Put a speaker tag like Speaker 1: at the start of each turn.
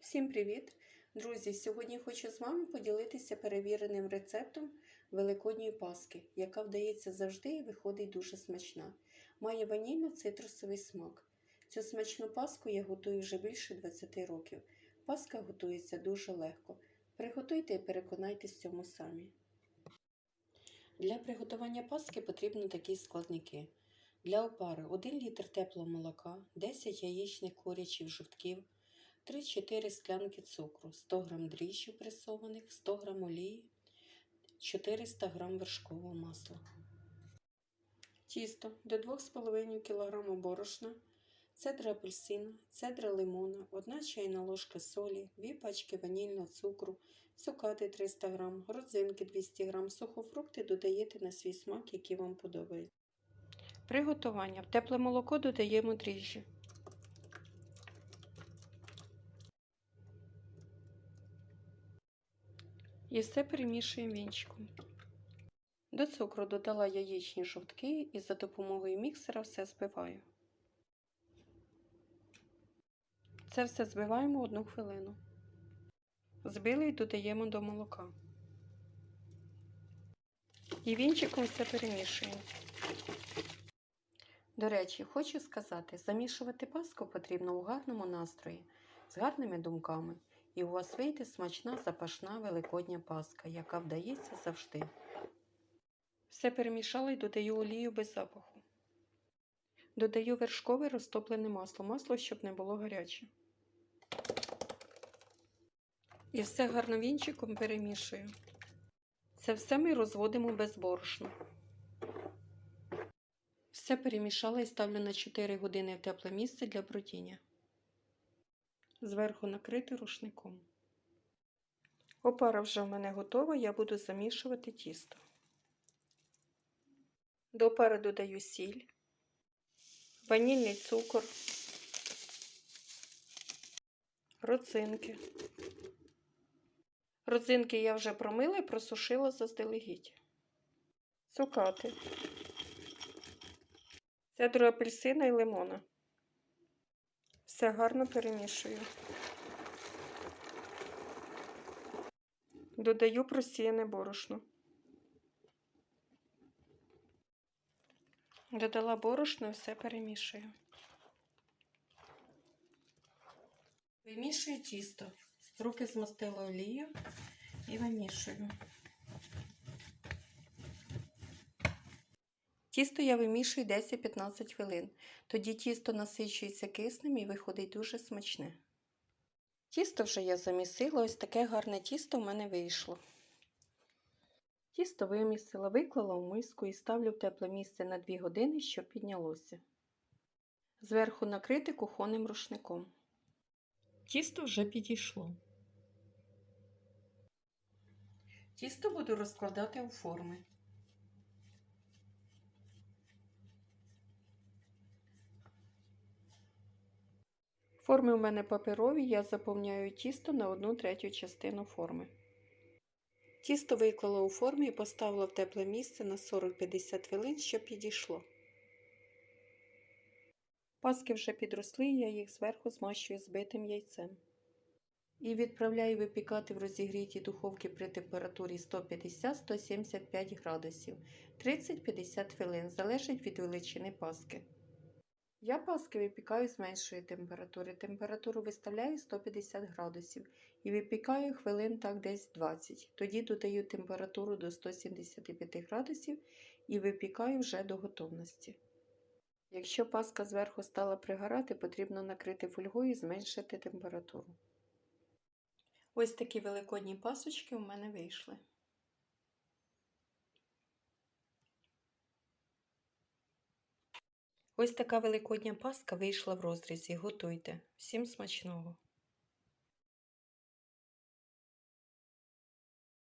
Speaker 1: Всім привіт! Друзі! Сьогодні хочу з вами поділитися перевіреним рецептом великодньої паски, яка вдається завжди і виходить дуже смачна. Має ванільно-цитрусовий смак. Цю смачну паску я готую вже більше 20 років. Паска готується дуже легко. Приготуйте і переконайтесь в цьому самі. Для приготування паски потрібні такі складники. Для опари 1 літр теплого молока, 10 яєчних курячих жовтків, 3-4 склянки цукру, 100 г дріжджів пресованих, 100 г олії, 400 г вершкового масла. Тісто до 2,5 кг борошна, цедра апельсина, цедра лимона, 1 чайна ложка солі, 2 пачки ванільного цукру, цукати 300 г, родзинки 200 г, сухофрукти додаєте на свій смак, який вам подобається. Приготування. В тепле молоко додаємо дріжджі. І все перемішуємо вінчиком. До цукру додала яєчні жовтки і за допомогою міксера все збиваю. Це все збиваємо одну хвилину. Збили і додаємо до молока. І вінчиком все перемішуємо. До речі, хочу сказати, замішувати паску потрібно у гарному настрої, з гарними думками, і у вас вийде смачна запашна великодня паска, яка вдається завжди. Все перемішала і додаю олію без запаху. Додаю вершкове розтоплене масло, масло, щоб не було гаряче. І все гарно вінчиком перемішую. Це все ми розводимо без борошна. Все перемішала і ставлю на 4 години в тепле місце для бродіння. Зверху накрити рушником. Опара вже в мене готова, я буду замішувати тісто. До опари додаю сіль, ванільний цукор, родзинки. Родзинки я вже промила і просушила заздалегідь. Цукати цедру апельсина і лимона. Все гарно перемішую. Додаю просіяне борошно. Додала борошно і все перемішую. Вимішую тісто. Руки змастила олію і вимішую. Тісто я вимішую 10-15 хвилин. Тоді тісто насичується киснем і виходить дуже смачне. Тісто вже я замісила, ось таке гарне тісто в мене вийшло. Тісто вимісила, виклала в миску і ставлю в тепле місце на 2 години, щоб піднялося. Зверху накрити кухонним рушником. Тісто вже підійшло. Тісто буду розкладати у форми. Форми у мене паперові, я заповняю тісто на 1 третю частину форми. Тісто виклала у формі і поставила в тепле місце на 40-50 хвилин, щоб підійшло. Паски вже підросли, я їх зверху змащую збитим яйцем. І відправляю випікати в розігрітій духовці при температурі 150-175 градусів 30-50 хвилин, залежить від величини паски. Я паски випікаю з меншої температури. Температуру виставляю 150 градусів і випікаю хвилин так десь 20. Тоді додаю температуру до 175 градусів і випікаю вже до готовності. Якщо паска зверху стала пригорати, потрібно накрити фольгою і зменшити температуру. Ось такі великодні пасочки у мене вийшли. Ось така великодня паска вийшла в розрізі. Готуйте. Всім смачного!